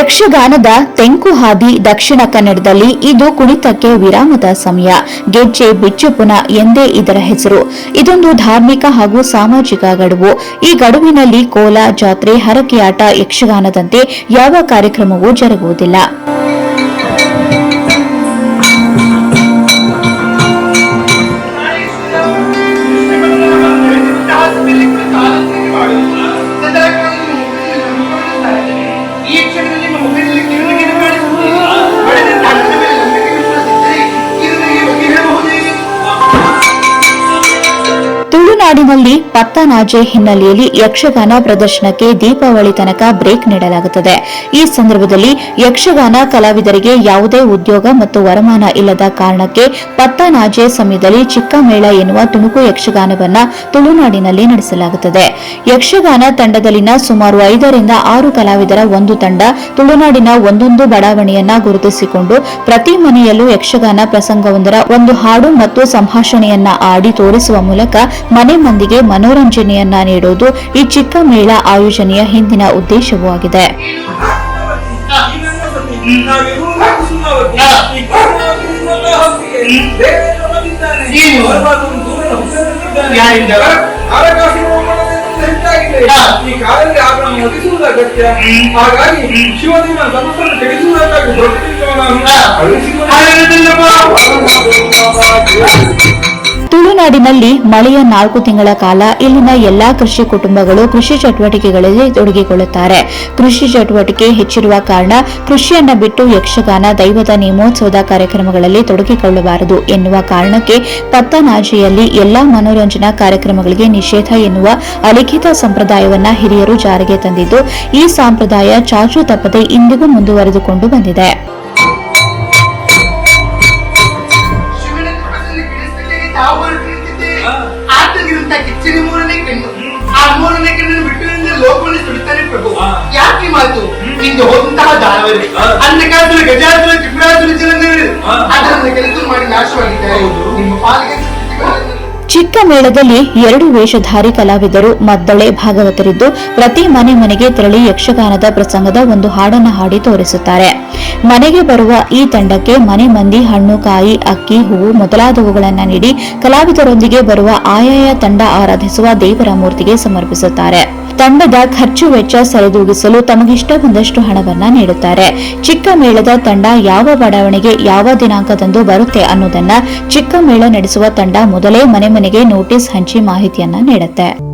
ಯಕ್ಷಗಾನದ ತೆಂಕು ಹಾದಿ ದಕ್ಷಿಣ ಕನ್ನಡದಲ್ಲಿ ಇದು ಕುಣಿತಕ್ಕೆ ವಿರಾಮದ ಸಮಯ. ಗೆಜ್ಜೆ ಬಿಚ್ಚುಪುನ ಎಂದೇ ಇದರ ಹೆಸರು. ಇದೊಂದು ಧಾರ್ಮಿಕ ಹಾಗೂ ಸಾಮಾಜಿಕ ಗಡುವು. ಈ ಗಡುವಿನಲ್ಲಿ ಕೋಲ, ಜಾತ್ರೆ, ಹರಕೆಯಾಟ, ಯಕ್ಷಗಾನದಂತೆ ಯಾವ ಕಾರ್ಯಕ್ರಮವೂ ಜರುಗುವುದಿಲ್ಲ. ತುಳುನಾಡಿನಲ್ಲಿ ಪತ್ತನಾಜೆ ಹಿನ್ನೆಲೆಯಲ್ಲಿ ಯಕ್ಷಗಾನ ಪ್ರದರ್ಶನಕ್ಕೆ ದೀಪಾವಳಿ ತನಕ ಬ್ರೇಕ್ ನೀಡಲಾಗುತ್ತದೆ. ಈ ಸಂದರ್ಭದಲ್ಲಿ ಯಕ್ಷಗಾನ ಕಲಾವಿದರಿಗೆ ಯಾವುದೇ ಉದ್ಯೋಗ ಮತ್ತು ವರಮಾನ ಇಲ್ಲದ ಕಾರಣಕ್ಕೆ ಪತ್ತನಾಜೆ ಸಮಯದಲ್ಲಿ ಚಿಕ್ಕ ಮೇಳ ಎನ್ನುವ ತುಣುಕು ಯಕ್ಷಗಾನವನ್ನ ತುಳುನಾಡಿನಲ್ಲಿ ನಡೆಸಲಾಗುತ್ತದೆ. ಯಕ್ಷಗಾನ ತಂಡದಲ್ಲಿನ ಸುಮಾರು ಐದರಿಂದ ಆರು ಕಲಾವಿದರ ಒಂದು ತಂಡ ತುಳುನಾಡಿನ ಒಂದೊಂದು ಬಡಾವಣೆಯನ್ನ ಗುರುತಿಸಿಕೊಂಡು ಪ್ರತಿ ಮನೆಯಲ್ಲೂ ಯಕ್ಷಗಾನ ಪ್ರಸಂಗವೊಂದರ ಒಂದು ಹಾಡು ಮತ್ತು ಸಂಭಾಷಣೆಯನ್ನ ಆಡಿ ತೋರಿಸುವ ಮೂಲಕ ಮನೆ ಮಂದಿಗೆ ಮನೋರಂಜನೆಯನ್ನ ನೀಡುವುದು ಈ ಚಿಕ್ಕ ಮೇಳ ಆಯೋಜನೆಯ ಹಿಂದಿನ ಉದ್ದೇಶವೂ ಆಗಿದೆ. ಹಾಗಾಗಿ ಶಿವನಿನ ತಪಸ್ಸನ್ನು ಕೆಡಿಸುವುದಕ್ಕಾಗಿ ತುಳುನಾಡಿನಲ್ಲಿ ಮಳೆಯ ನಾಲ್ಕು ತಿಂಗಳ ಕಾಲ ಇಲ್ಲಿನ ಎಲ್ಲಾ ಕೃಷಿ ಕುಟುಂಬಗಳು ಕೃಷಿ ಚಟುವಟಿಕೆಗಳಲ್ಲಿ ತೊಡಗಿಕೊಳ್ಳುತ್ತಾರೆ. ಕೃಷಿ ಚಟುವಟಿಕೆ ಹೆಚ್ಚಿರುವ ಕಾರಣ ಕೃಷಿಯನ್ನ ಬಿಟ್ಟು ಯಕ್ಷಗಾನ, ದೈವದ ನೇಮೋತ್ಸವದ ಕಾರ್ಯಕ್ರಮಗಳಲ್ಲಿ ತೊಡಗಿಕೊಳ್ಳಬಾರದು ಎನ್ನುವ ಕಾರಣಕ್ಕೆ ಪತ್ತನಾಜೆಯಲ್ಲಿ ಎಲ್ಲಾ ಮನೋರಂಜನಾ ಕಾರ್ಯಕ್ರಮಗಳಿಗೆ ನಿಷೇಧ ಎನ್ನುವ ಅಲಿಖಿತ ಸಂಪ್ರದಾಯವನ್ನ ಹಿರಿಯರು ಜಾರಿಗೆ ತಂದಿದ್ದು, ಈ ಸಂಪ್ರದಾಯ ಚಾಚು ತಪ್ಪದೆ ಇಂದಿಗೂ ಮುಂದುವರೆದುಕೊಂಡು ಬಂದಿದೆ. ಶಿವನ ಪ್ರಭು. ಯಾಕೆ ಮಾತು ದಾನವರು. ಗಜಾಸುರ ತ್ರಿಪುರಾಸುರ ಚಿರಂಜೀವಿ ಕೆಲಸ ಮಾಡಿ ನಾಶವಾಗಿದ್ದಾರೆ. ನಿಮ್ಮ ಪಾಲಿಗೆ ಚಿಕ್ಕ ಮೇಳದಲ್ಲಿ ಎರಡು ವೇಷಧಾರಿ ಕಲಾವಿದರು ಮದ್ದಳೆ ಭಾಗವತರಿದ್ದು ಪ್ರತಿ ಮನೆ ಮನೆಗೆ ತೆರಳಿ ಯಕ್ಷಗಾನದ ಪ್ರಸಂಗದ ಒಂದು ಹಾಡನ್ನು ಹಾಡಿ ತೋರಿಸುತ್ತಾರೆ. ಮನೆಗೆ ಬರುವ ಈ ತಂಡಕ್ಕೆ ಮನೆ ಮಂದಿ ಹಣ್ಣು ಕಾಯಿ ಅಕ್ಕಿ ಹೂವು ಮೊದಲಾದವುಗಳನ್ನು ನೀಡಿ ಕಲಾವಿದರೊಂದಿಗೆ ಬರುವ ಆಯಾಯ ತಂಡ ಆರಾಧಿಸುವ ದೇವರ ಮೂರ್ತಿಗೆ ಸಮರ್ಪಿಸುತ್ತಾರೆ. ತಂಡದ ಖರ್ಚು ವೆಚ್ಚ ಸರಿದೂಗಿಸಲು ತಮಗಿಷ್ಟ ಬಂದಷ್ಟು ಹಣವನ್ನ ನೀಡುತ್ತಾರೆ. ಚಿಕ್ಕ ಮೇಳದ ತಂಡ ಯಾವ ಬಡಾವಣೆಗೆ ಯಾವ ದಿನಾಂಕದಂದು ಬರುತ್ತೆ ಅನ್ನೋದನ್ನ ಚಿಕ್ಕ ಮೇಳ ನಡೆಸುವ ತಂಡ ಮೊದಲೇ ಮನೆ ಮನೆಗೆ ನೋಟಿಸ್ ಹಂಚಿ ಮಾಹಿತಿಯನ್ನ ನೀಡುತ್ತೆ.